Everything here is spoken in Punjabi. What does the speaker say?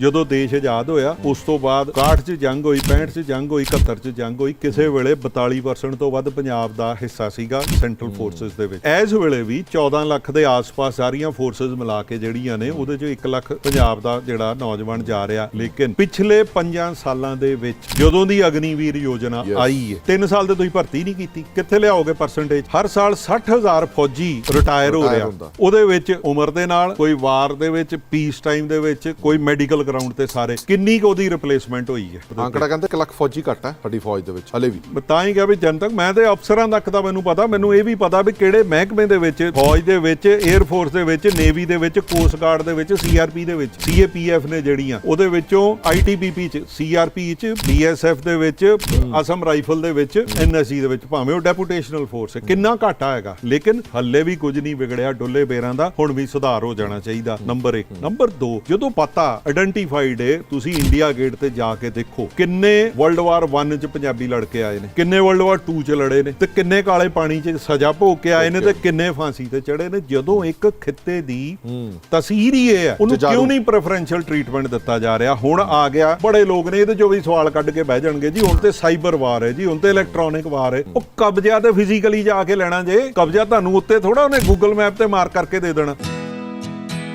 ਜਦੋਂ ਦੇਸ਼ ਆਜ਼ਾਦ ਹੋਇਆ ਉਸ ਤੋਂ ਬਾਅਦ 61 ਚ ਜੰਗ ਹੋਈ 65 ਚ ਜੰਗ ਹੋਈ 71 ਚ ਜੰਗ ਹੋਈ ਕਿਸੇ ਵੇਲੇ 42% ਤੋਂ ਵੱਧ ਪੰਜਾਬ ਦਾ ਹਿੱਸਾ ਸੀਗਾ ਸੈਂਟਰਲ ਫੋਰਸਸ ਦੇ ਵਿੱਚ ਇਸ ਵੇਲੇ ਵੀ 14 ਲੱਖ ਦੇ ਆਸ-ਪਾਸ ਸਾਰੀਆਂ ਫੋਰਸਸ ਮਿਲਾ ਕੇ ਜਿਹੜੀਆਂ ਨੇ ਉਹਦੇ ਚ 1 ਲੱਖ ਪੰਜਾਬ ਦਾ ਜਿਹੜਾ ਨੌਜਵਾਨ ਜਾ ਰਿਹਾ ਲੇਕਿਨ ਪਿਛਲੇ 5 ਸਾਲਾਂ ਦੇ ਵਿੱਚ ਜਦੋਂ ਦੀ ਅਗਨੀਵੀਰ ਯੋਜਨਾ. ਆਈ ਹੈ 3 ਸਾਲ ਤੇ ਤੁਸੀਂ ਭਰਤੀ ਨਹੀਂ ਕੀਤੀ ਕਿੱਥੇ ਲਿਆਓਗੇ ਪਰਸੈਂਟੇਜ ਹਰ ਸਾਲ 60000 ਫੌਜੀ ਰਿਟਾਇਰ ਹੋ ਰਿਹਾ ਹੁੰਦਾ। ਉਹਦੇ ਵਿੱਚ ਉਮਰ ਦੇ ਨਾਲ ਕੋਈ ਵਾਰ ਦੇ ਵਿੱਚ ਪੀਸ ਟਾਈਮ ਦੇ ਵਿੱਚ ਕੋਈ ਮੈਡੀਕਲ ਗਰਾਊਂਡ ਤੇ ਸਾਰੇ ਕਿੰਨੀ ਕੁ ਉਹਦੀ ਰਿਪਲੇਸਮੈਂਟ ਹੋਈ ਹੈ ਆંકੜਾ ਕਹਿੰਦੇ 1 ਲੱਖ ਫੌਜੀ ਘੱਟ ਹੈ ਸਾਡੀ ਫੌਜ ਦੇ ਵਿੱਚ ਹਲੇ ਵੀ ਮੈਂ ਤਾਂ ਹੀ ਕਿਹਾ ਵੀ ਜਨਤਕ ਮੈਂ ਤੇ ਅਫਸਰਾਂ ਤੱਕ ਤਾਂ ਮੈਨੂੰ ਪਤਾ ਮੈਨੂੰ ਇਹ ਵੀ ਪਤਾ ਵੀ ਕਿਹੜੇ ਮਹਿਕਮੇ ਦੇ ਵਿੱਚ ਫੌਜ ਦੇ ਵਿੱਚ 에ਅਰ ਫੋਰਸ ਦੇ ਵਿੱਚ ਨੇਵੀ ਦੇ ਵਿੱਚ ਕੋਸਟ ਗਾਰਡ ਦੇ ਵਿੱਚ ਸੀਆਰਪੀ ਦੇ ਵਿੱਚ ਸੀਏਪੀਐਫ ਨੇ ਜਿਹੜੀਆਂ ਉਹਦੇ ਵਿੱਚੋਂ ਆਈਟੀਬੀਪੀ ਚ ਸੀਆਰਪੀ ਚ ਬੀਐਸਐਫ ਦੇ ਵਿੱਚ ਅਸਮ ਰਾਈਫਲ ਦੇ ਵਿੱਚ ਐਨਐਸਜੀ ਦੇ ਵਿੱਚ ਭਾਵੇਂ ਉਹ ਡੈਪੂਟੇਸ਼ਨਲ ਫੋਰਸ ਹੈ ਕਿੰਨਾ ਘਾਟਾ ਹੈਗਾ ਲੇਕਿਨ ਹੱਲੇ ਵੀ ਕੁਝ ਨਹੀਂ ਵਿਗੜਿਆ ਡੁੱਲੇ ਬੇਰਾਂ ਦਾ ਹੁਣ ਵੀ ਸੁਧਾਰ ਹੋ ਜਾਣਾ ਚਾਹੀਦਾ ਨੰਬਰ 1 ਨੰਬਰ 2 ਜਦੋਂ ਪਤਾ ਆਇਡੈਂਟੀਫਾਈਡ ਹੈ ਤੁਸੀਂ ਇੰਡੀਆ ਗੇਟ ਤੇ ਜਾ ਕੇ ਦੇਖੋ ਕਿੰਨੇ ਵਰਲਡ ਵਾਰ 1 ਚ ਪੰਜਾਬੀ ਲੜ ਕੇ ਆਏ ਨੇ ਕਿੰਨੇ ਵਰਲਡ ਵਾਰ 2 ਚ ਲੜੇ ਨੇ ਤੇ ਕਿੰਨੇ ਕਾਲੇ ਪਾਣੀ ਚ ਸਜ਼ਾ ਭੋਗ ਕੇ ਆਏ ਨੇ ਤੇ ਕਿੰਨੇ ਫਾਂਸੀ ਤੇ ਚੜੇ ਨੇ। ਜਦੋਂ ਇੱਕ ਖਿੱਤੇ ਦੀ ਤਸਵੀਰ ਹੀ ਇਹ ਹੈ ਉਹਨੂੰ। ਕਿਉਂ ਨਹੀਂ ਪ੍ਰੈਫਰੈਂਸ਼ੀਅਲ ਟ੍ਰੀਟਮੈਂਟ ਦਿੱਤਾ ਜਾ ਰਿਹਾ? ਹੁਣ ਆ ਗਿਆ ਬੜੇ ਲੋਕ ਨੇ ਇਹਦੇ ਚੋਂ ਵੀ ਸਵਾਲ ਕੱਢ ਕੇ ਬਹਿ ਜਾਣਗੇ। ਜੀ ਹੁਣ ਤੇ ਸਾਈਬਰ ਵਾਰ ਹੈ ਜੀ ਹੁਣ ਤੇ ਇਲੈਕਟ੍ਰੋਨਿਕ ਵਾਰ ਹੈ। ਉਹ ਕਬਜ਼ਾ ਤੇ ਫਿਜ਼ੀਕਲੀ ਜਾ ਕੇ ਲੈਣਾ ਜੇ ਕਬਜ਼ਾ ਤੁਹਾਨੂੰ ਉੱਤੇ ਥੋੜਾ ਉਹਨੇ ਗੂਗਲ ਮੈਪ ਤੇ ਮਾਰ ਕਰਕੇ ਦੇ ਦੇਣਾ।